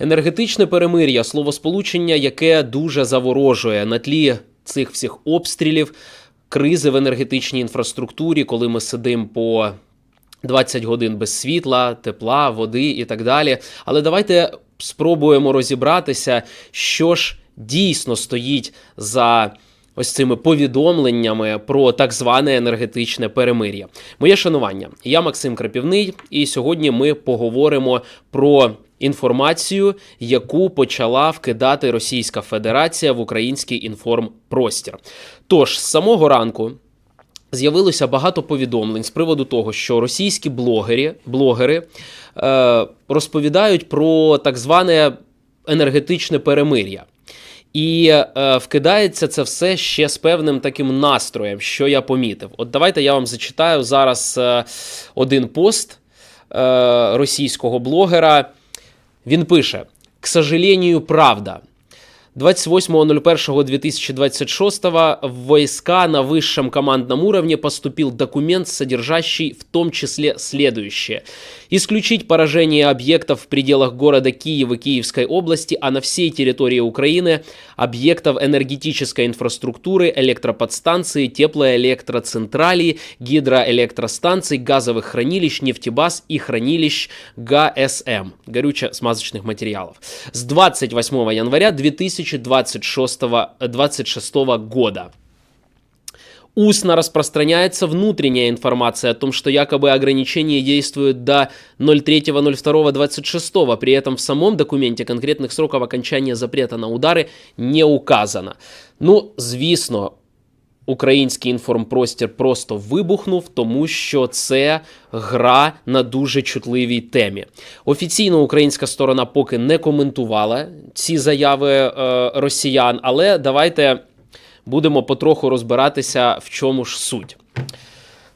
Енергетичне перемир'я словосполучення, яке дуже заворожує на тлі цих всіх обстрілів, кризи в енергетичній інфраструктурі, коли ми сидимо по 20 годин без світла, тепла, води і так далі. Але давайте спробуємо розібратися, що ж дійсно стоїть за. Ось цими повідомленнями про так зване енергетичне перемир'я. Моє шанування. Я Максим Крапівний, і сьогодні ми поговоримо про інформацію, яку почала вкидати Російська Федерація в український інформпростір. Тож з самого ранку з'явилося багато повідомлень з приводу того, що російські блогери, блогери е, розповідають про так зване енергетичне перемир'я. І е, вкидається це все ще з певним таким настроєм, що я помітив. От давайте я вам зачитаю зараз е, один пост е, російського блогера. Він пише: К сожалению, правда. 28.01.2026 в войска на высшем командном уровне поступил документ, содержащий в том числе следующее. Исключить поражение объектов в пределах города Киева Киевской области, а на всей территории Украины объектов энергетической инфраструктуры, электроподстанции, теплоэлектроцентралей, гидроэлектростанций, газовых хранилищ, нефтебаз и хранилищ ГСМ, горюче-смазочных материалов. С 28 января 2026 26 года. Устно распространяется внутренняя информация о том, что якобы ограничения действуют до 03.02.26. При этом в самом документе конкретных сроков окончания запрета на удары не указано. Ну, звісно, український інформпростір просто вибухнув, тому що це гра на дуже чутливій темі. Офіційно українська сторона поки не коментувала ці заяви е, росіян, але давайте будемо потроху розбиратися, в чому ж суть.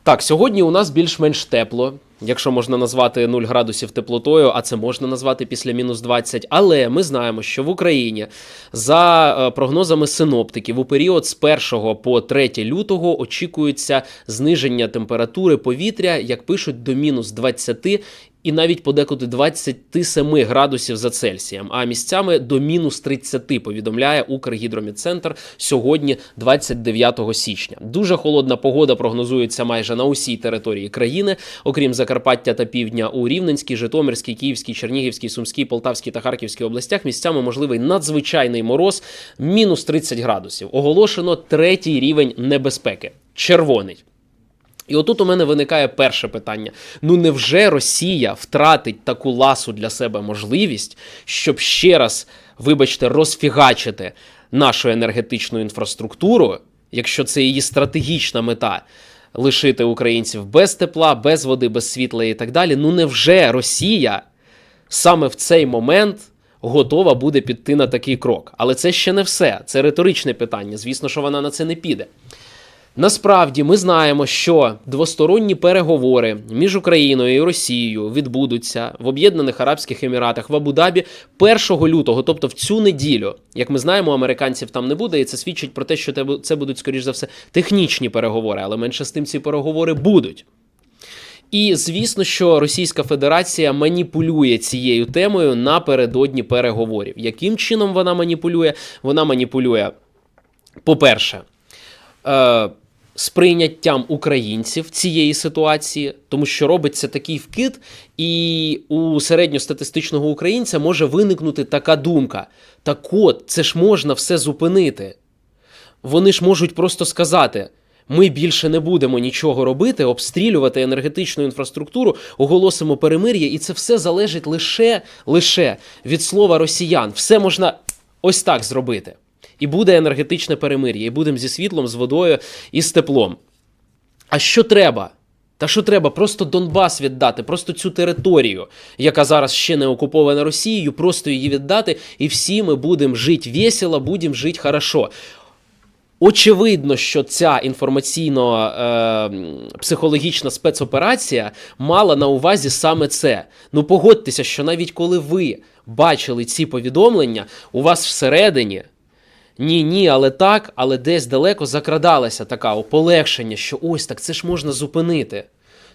Так, сьогодні у нас більш-менш тепло, якщо можна назвати 0 градусів теплотою, а це можна назвати після мінус 20. Але ми знаємо, що в Україні за е, прогнозами синоптиків у період з 1 по 3 лютого очікується зниження температури повітря, як пишуть, до мінус 20 і навіть подекуди 27 градусів за Цельсієм, а місцями до мінус 30, повідомляє Укргідромедцентр сьогодні, 29 січня. Дуже холодна погода прогнозується майже на усій території країни, окрім Закарпаття та Півдня у Рівненській, Житомирській, Київській, Чернігівській, Сумській, Полтавській та Харківській областях. Місцями можливий надзвичайний мороз, мінус 30 градусів. Оголошено третій рівень небезпеки червоний. І отут у мене виникає перше питання: ну невже Росія втратить таку ласу для себе можливість, щоб ще раз, вибачте, розфігачити нашу енергетичну інфраструктуру, якщо це її стратегічна мета? Лишити українців без тепла, без води, без світла і так далі. Ну невже Росія саме в цей момент готова буде піти на такий крок? Але це ще не все. Це риторичне питання. Звісно, що вона на це не піде. Насправді ми знаємо, що двосторонні переговори між Україною і Росією відбудуться в Об'єднаних Арабських Еміратах в Абу-Дабі 1 лютого, тобто в цю неділю. Як ми знаємо, американців там не буде, і це свідчить про те, що це будуть, скоріш за все, технічні переговори, але менше з тим ці переговори будуть. І звісно, що Російська Федерація маніпулює цією темою напередодні переговорів. Яким чином вона маніпулює? Вона маніпулює, по-перше, е, сприйняттям українців цієї ситуації, тому що робиться такий вкид, і у середньостатистичного українця може виникнути така думка: так от, це ж можна все зупинити. Вони ж можуть просто сказати. Ми більше не будемо нічого робити, обстрілювати енергетичну інфраструктуру, оголосимо перемир'я, і це все залежить лише, лише від слова росіян. Все можна ось так зробити. І буде енергетичне перемир'я, і будемо зі світлом, з водою і з теплом. А що треба? Та що треба? Просто Донбас віддати, просто цю територію, яка зараз ще не окупована Росією, просто її віддати, і всі ми будемо жити весело, будемо жити хорошо. Очевидно, що ця інформаційно-психологічна спецоперація мала на увазі саме це. Ну погодьтеся, що навіть коли ви бачили ці повідомлення, у вас всередині. Ні, ні, але так, але десь далеко закрадалася така полегшення, що ось так це ж можна зупинити.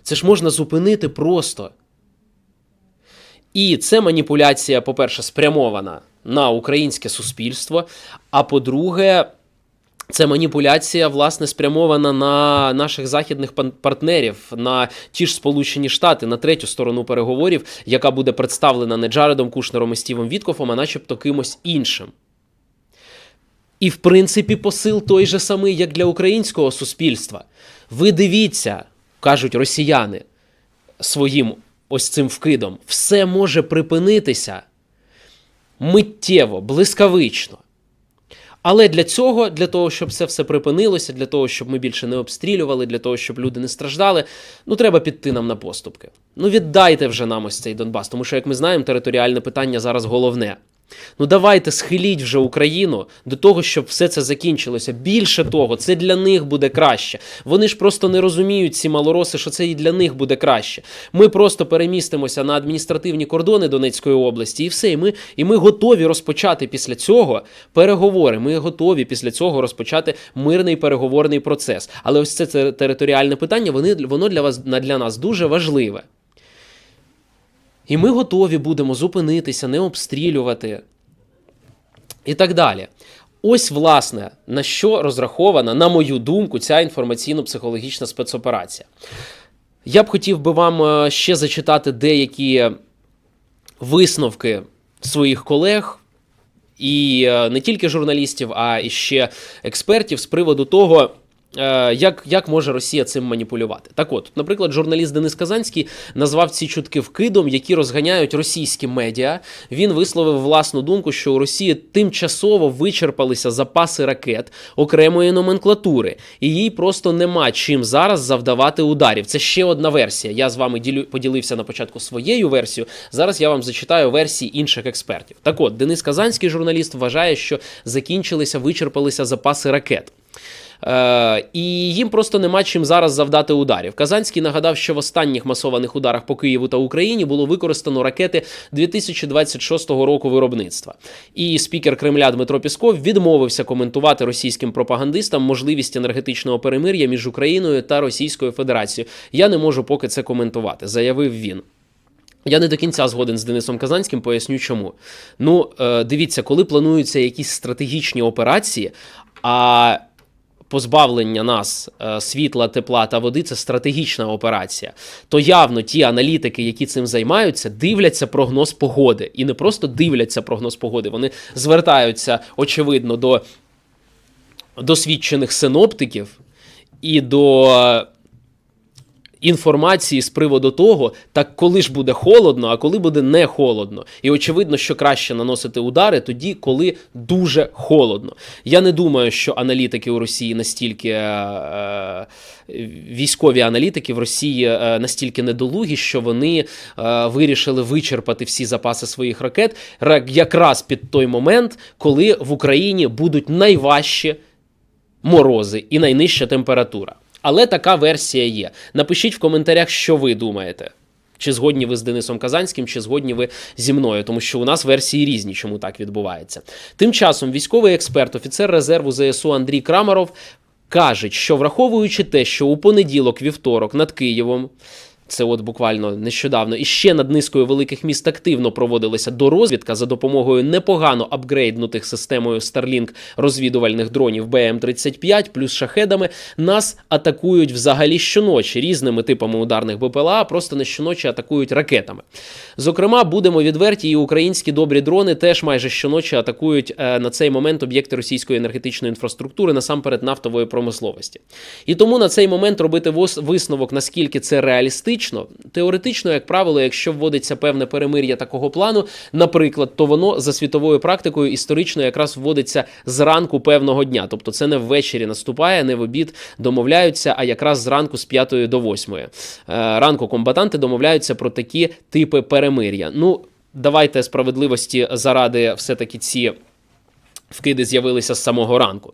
Це ж можна зупинити просто. І це маніпуляція, по-перше, спрямована на українське суспільство. А по-друге, це маніпуляція, власне, спрямована на наших західних партнерів, на ті ж Сполучені Штати, на третю сторону переговорів, яка буде представлена не Джаредом Кушнером і Стівом Віткофом, а начебто кимось іншим. І, в принципі, посил той же самий, як для українського суспільства. Ви дивіться, кажуть росіяни своїм ось цим вкидом, все може припинитися миттєво, блискавично. Але для цього, для того, щоб це все припинилося, для того, щоб ми більше не обстрілювали, для того, щоб люди не страждали, ну треба піти нам на поступки. Ну віддайте вже нам ось цей Донбас, тому що, як ми знаємо, територіальне питання зараз головне. Ну давайте схиліть вже Україну до того, щоб все це закінчилося. Більше того, це для них буде краще. Вони ж просто не розуміють ці малороси, що це і для них буде краще. Ми просто перемістимося на адміністративні кордони Донецької області, і все. І ми, і ми готові розпочати після цього переговори. Ми готові після цього розпочати мирний переговорний процес. Але ось це те- територіальне питання, вони, воно для вас для нас дуже важливе. І ми готові будемо зупинитися, не обстрілювати і так далі. Ось, власне, на що розрахована, на мою думку, ця інформаційно-психологічна спецоперація. Я б хотів би вам е, ще зачитати деякі висновки своїх колег, і е, не тільки журналістів, а і ще експертів з приводу того. Е, Як, як може Росія цим маніпулювати? Так от, наприклад, журналіст Денис Казанський назвав ці чутки вкидом, які розганяють російські медіа. Він висловив власну думку, що у Росії тимчасово вичерпалися запаси ракет окремої номенклатури, і їй просто нема чим зараз завдавати ударів. Це ще одна версія. Я з вами ділю, поділився на початку своєю версією. Зараз я вам зачитаю версії інших експертів. Так от, Денис Казанський журналіст вважає, що закінчилися, вичерпалися запаси ракет. Е, і їм просто нема чим зараз завдати ударів. Казанський нагадав, що в останніх масованих ударах по Києву та Україні було використано ракети 2026 року виробництва. І спікер Кремля Дмитро Пісков відмовився коментувати російським пропагандистам можливість енергетичного перемир'я між Україною та Російською Федерацією. Я не можу поки це коментувати, заявив він. Я не до кінця згоден з Денисом Казанським, поясню чому. Ну, е, дивіться, коли плануються якісь стратегічні операції, а позбавлення нас е, світла, тепла та води це стратегічна операція. То явно ті аналітики, які цим займаються, дивляться прогноз погоди. І не просто дивляться прогноз погоди, вони звертаються, очевидно, до досвідчених синоптиків і до інформації з приводу того, так коли ж буде холодно, а коли буде не холодно. І очевидно, що краще наносити удари тоді, коли дуже холодно. Я не думаю, що аналітики у Росії настільки е, е, військові аналітики в Росії е, настільки недолугі, що вони е, вирішили вичерпати всі запаси своїх ракет ра- якраз під той момент, коли в Україні будуть найважчі морози і найнижча температура. Але така версія є. Напишіть в коментарях, що ви думаєте. Чи згодні ви з Денисом Казанським, чи згодні ви зі мною, тому що у нас версії різні, чому так відбувається. Тим часом військовий експерт, офіцер резерву ЗСУ Андрій Крамаров каже, що враховуючи те, що у понеділок, вівторок над Києвом. Це от буквально нещодавно і ще над низкою великих міст активно проводилася дорозвідка за допомогою непогано апгрейднутих системою Starlink розвідувальних дронів БМ-35 плюс шахедами. Нас атакують взагалі щоночі різними типами ударних БПЛА, просто не щоночі атакують ракетами. Зокрема, будемо відверті, і українські добрі дрони теж майже щоночі атакують е, на цей момент об'єкти російської енергетичної інфраструктури, насамперед нафтової промисловості. І тому на цей момент робити вос- висновок, наскільки це реалістично, теоретично, як правило, якщо вводиться певне перемир'я такого плану, наприклад, то воно за світовою практикою історично якраз вводиться зранку певного дня. Тобто це не ввечері наступає, не в обід домовляються, а якраз зранку з 5 до 8. Е, Ранку комбатанти домовляються про такі типи перемир'я. Ну, давайте справедливості заради все-таки ці вкиди з'явилися з самого ранку.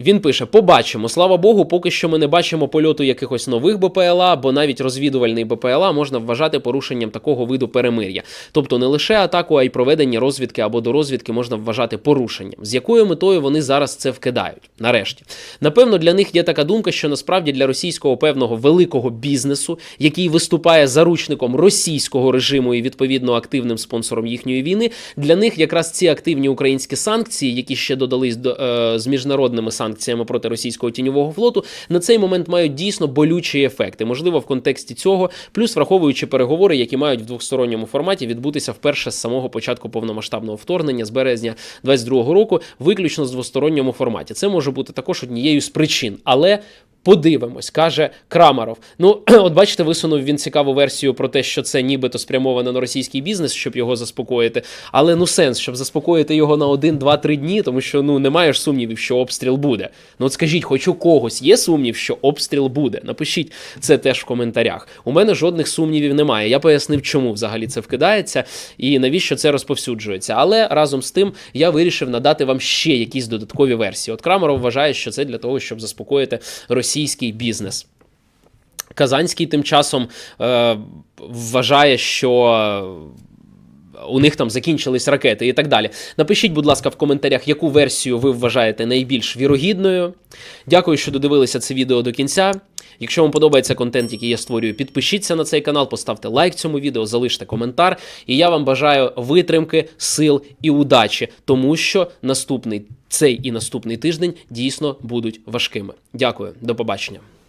Він пише: побачимо. Слава Богу, поки що ми не бачимо польоту якихось нових БПЛА, бо навіть розвідувальний БПЛА можна вважати порушенням такого виду перемир'я. Тобто не лише атаку, а й проведення розвідки або до розвідки можна вважати порушенням. З якою метою вони зараз це вкидають? Нарешті, напевно, для них є така думка, що насправді для російського певного великого бізнесу, який виступає заручником російського режиму і відповідно активним спонсором їхньої війни, для них якраз ці активні українські санкції, які ще додались до е, з міжнародними санкціями проти російського тіньового флоту, на цей момент мають дійсно болючі ефекти. Можливо, в контексті цього, плюс враховуючи переговори, які мають в двосторонньому форматі відбутися вперше з самого початку повномасштабного вторгнення з березня 22-го року, виключно з двосторонньому форматі. Це може бути також однією з причин, але. Подивимось, каже Крамаров. Ну, от бачите, висунув він цікаву версію про те, що це нібито спрямовано на російський бізнес, щоб його заспокоїти. Але ну сенс, щоб заспокоїти його на один, два, три дні, тому що ну немає ж сумнівів, що обстріл буде. Ну от скажіть, хоч у когось є сумнів, що обстріл буде. Напишіть це теж в коментарях. У мене жодних сумнівів немає. Я пояснив, чому взагалі це вкидається і навіщо це розповсюджується. Але разом з тим я вирішив надати вам ще якісь додаткові версії. От Крамаров вважає, що це для того, щоб заспокоїти російський бізнес. Казанський тим часом е, вважає, що у них там закінчились ракети і так далі. Напишіть, будь ласка, в коментарях, яку версію ви вважаєте найбільш вірогідною. Дякую, що додивилися це відео до кінця. Якщо вам подобається контент, який я створюю, підпишіться на цей канал, поставте лайк цьому відео, залиште коментар. І я вам бажаю витримки, сил і удачі, тому що наступний цей і наступний тиждень дійсно будуть важкими. Дякую, до побачення.